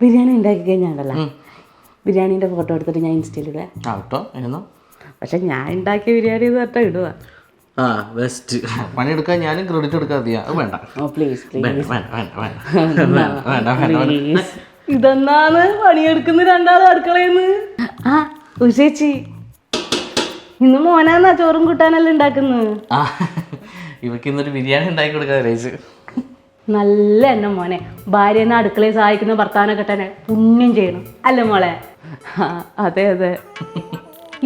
ബിരിയാണി ഉണ്ടാക്കി കഴിഞ്ഞാണല്ലോ ബിരിയാണീന്റെ ഫോട്ടോ എടുത്തിട്ട് ഞാൻ ഇൻസ്റ്റയിലിടുക കേട്ടോ എന്നോ പക്ഷെ ഞാൻ ഉണ്ടാക്കിയ ബിരിയാണി തൊട്ട് ഇടുക. ആ ബെസ്റ്റ് പണിയെടുക്കാൻ ഞാനും ക്രെഡിറ്റ് എടുക്കാൻ മതിയാ അത് വേണ്ട. പ്ലീസ് വേണ്ട വേണ്ട വേണ്ട വേണ്ട. വേണ്ട വേണ്ട ഇതെന്നാണ്? പണിയെടുക്കുന്ന രണ്ടാളും അടുക്കളയെന്ന് ആ ഉഷേച്ചി ഇന്ന് മോനാന്നാ ചോറും കൂട്ടാനല്ല ഉണ്ടാക്കുന്നത്? ഇവക്ക് ഇന്നൊരു ബിരിയാണി ഉണ്ടാക്കി കൊടുക്കാൻ രേച്ച് നല്ല എന്നെ മോനെ. ഭാര്യനെ അടുക്കളയിൽ സഹായിക്കുന്ന ഭർത്താവിനെ കിട്ടാനെ പുണ്യം ചെയ്യണം. അല്ലേ മോളെ? അതെ അതെ.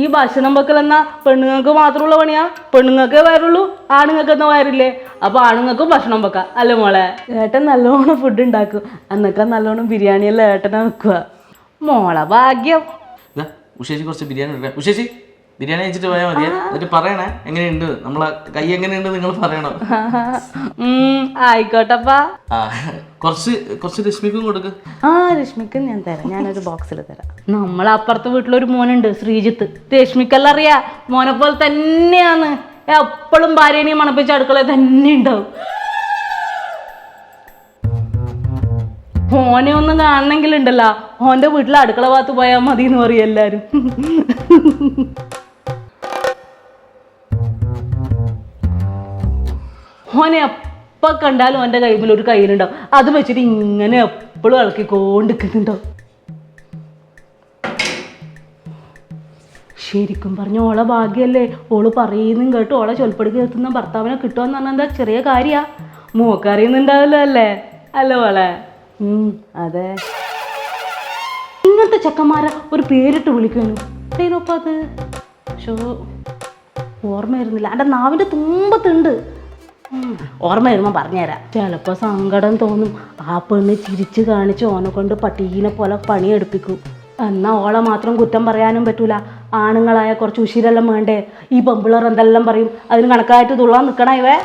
ഈ ഭക്ഷണം വെക്കൽ എന്നാ പെണ്ണുങ്ങൾക്ക് മാത്രമുള്ള പണിയാ? പെണ്ണുങ്ങൾക്ക് വയറുള്ളൂ ആണുങ്ങൾക്ക് എന്നാ വയറില്ലേ? അപ്പൊ ആണുങ്ങൾക്കും ഭക്ഷണം വെക്കാം. അല്ലേ മോളെ? ഏട്ടൻ നല്ലോണം ഫുഡ് ഉണ്ടാക്കും. എന്നൊക്കെ നല്ലോണം ബിരിയാണിയെല്ലാം ഏട്ടനെ വെക്കുക. മോളെ ഭാഗ്യം. ഉഷേച്ചി കുറച്ച് ബിരിയാണി ഉഷേച്ചി ബിരിയാണി വെച്ചിട്ട് പോയാൽ മതി. എന്നിട്ട് പറയണേ എങ്ങനെയുണ്ട്? നമ്മളെ കൈ എങ്ങനെയുണ്ട് നിങ്ങൾ പറയണം. ആയിക്കോട്ടപ്പാ. കുറച്ച് കുറച്ച് രശ്മിക്കും കൊടുക്ക്. ആ രശ്മിക്ക് ഞാൻ തരാം. ഞാനൊരു ബോക്സിൽ തരാം. നമ്മളെ അപ്പുറത്തെ വീട്ടിലൊരു മോനുണ്ട് ശ്രീജിത്ത്. രശ്മിക്കെല്ലാം അറിയാ മോനെ പോലെ തന്നെയാണ്. എപ്പോഴും ഭാര്യനെയും മണപ്പിച്ച അടുക്കള തന്നെ ഉണ്ടാവും. മോനെ ഒന്നും കാണണമെങ്കിലുണ്ടല്ലോ. ഓന്റെ വീട്ടിൽ അടുക്കള ഭാഗത്ത് പോയാൽ മതി എന്ന് പറയും എല്ലാരും. ഓനെ എപ്പോ കണ്ടാലും ഓന്റെ കൈമിൽ ഒരു കയ്യിലുണ്ടാവും. അത് വെച്ചിട്ട് ഇങ്ങനെ എപ്പോഴും ഇളക്കിക്കൊണ്ടിരിക്കുന്നുണ്ടാവും ശരിക്കും പറഞ്ഞ ഓളെ ഭാഗ്യല്ലേ? ഓൾ പറയുന്നതും കേട്ട് ഓളെ ചൊൽപ്പടിക്ക് എത്തുന്ന ഭർത്താവിനെ കിട്ടുമെന്ന് പറഞ്ഞാൽ എന്താ ചെറിയ കാര്യാ? മൂക്കറിയുന്നുണ്ടാവല്ലോ അല്ലേ? അല്ലേ ഓളെ അതെ. ഇങ്ങനത്തെ ചെക്കന്മാരെ ഒരു പേരിട്ട് വിളിക്കുന്നു ഏതോപ്പ അത്. ഷോ ഓർമ്മ എന്റെ നാവിന്റെ തുമ്പത്തുണ്ട്. ഓർമ്മ വരുമ്പോൾ പറഞ്ഞുതരാം. ചിലപ്പോൾ സങ്കടം തോന്നും. ആ പെണ്ണ് ചിരിച്ച് കാണിച്ച് ഓനെ കൊണ്ട് പട്ടീനെ പോലെ പണിയെടുപ്പിക്കും. എന്നാൽ ഓളെ മാത്രം കുറ്റം പറയാനും പറ്റൂല. ആണുങ്ങളായ കുറച്ച് ഉശിരെല്ലാം വേണ്ടേ? ഈ പെമ്പിളർ എന്തെല്ലാം പറയും? അതിന് കണക്കായിട്ട് തുള്ളാൻ നിൽക്കണ ഇവേ.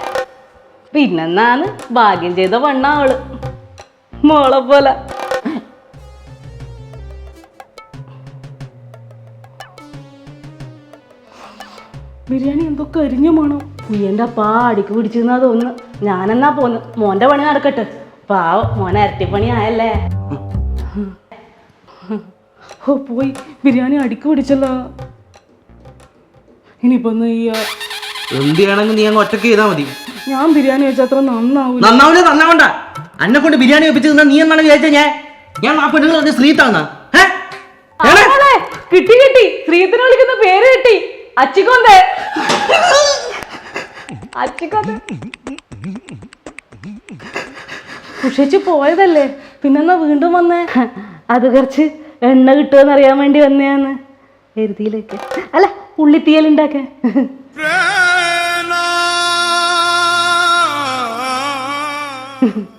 പിന്നെന്നാണ് ഭാഗ്യം ചെയ്ത പെണ്ണ അവൾ മോളെ പോലെ. ബിരിയാണി എന്തൊക്കെ അരിഞ്ഞു വേണം കുയ്യന്റെ അപ്പാ അടിക്ക് പിടിച്ചെന്നാ തോന്നുന്നു. ഞാനെന്നാ പോന്ന്? മോന്റെ പണി നടക്കട്ടെ. പാവ മോൻ ഇരട്ടിപ്പണി ആയല്ലേ. ഓ പോയി. ബിരിയാണി അടിക്ക് പിടിച്ചല്ലോ. ഇനിയിപ്പോ ഒന്ന് ഈ എന്ത് ചെയ്യണമെങ്കിൽ നീ അങ്ങ് ഒറ്റയ്ക്ക് ചെയ്താൽ മതി. ഞാൻ ബിരിയാണി വെച്ചാൽ അത്ര നന്നാവൂല. നന്നാവില്ല നന്നാവണ്ട. എന്നെ കൊണ്ട് ബിരിയാണി വെപ്പിച്ചു തിന്നാ നീ എന്നാണ് വിചാരിച്ച ഞാൻ? ഞാൻ ആ പെണ്ണുങ്ങൾ പറഞ്ഞ സ്ത്രീത്താന്ന കിട്ടി കിട്ടി. ശ്രീധരൻ വിളിക്കുന്ന പേര് കിട്ടി. അച്ചിക്കൊന്തേ അച്ഛക്കത് ഉഷിച്ചു പോയതല്ലേ? പിന്നെന്നാ വീണ്ടും വന്നേ? അത് കുറച്ച് എണ്ണ കിട്ടുമെന്ന് അറിയാൻ വേണ്ടി വന്നെയാന്ന് എരുതിയിലേക്ക്. അല്ല ഉള്ളിത്തീയൽ ഉണ്ടാക്കാൻ Mm-hmm.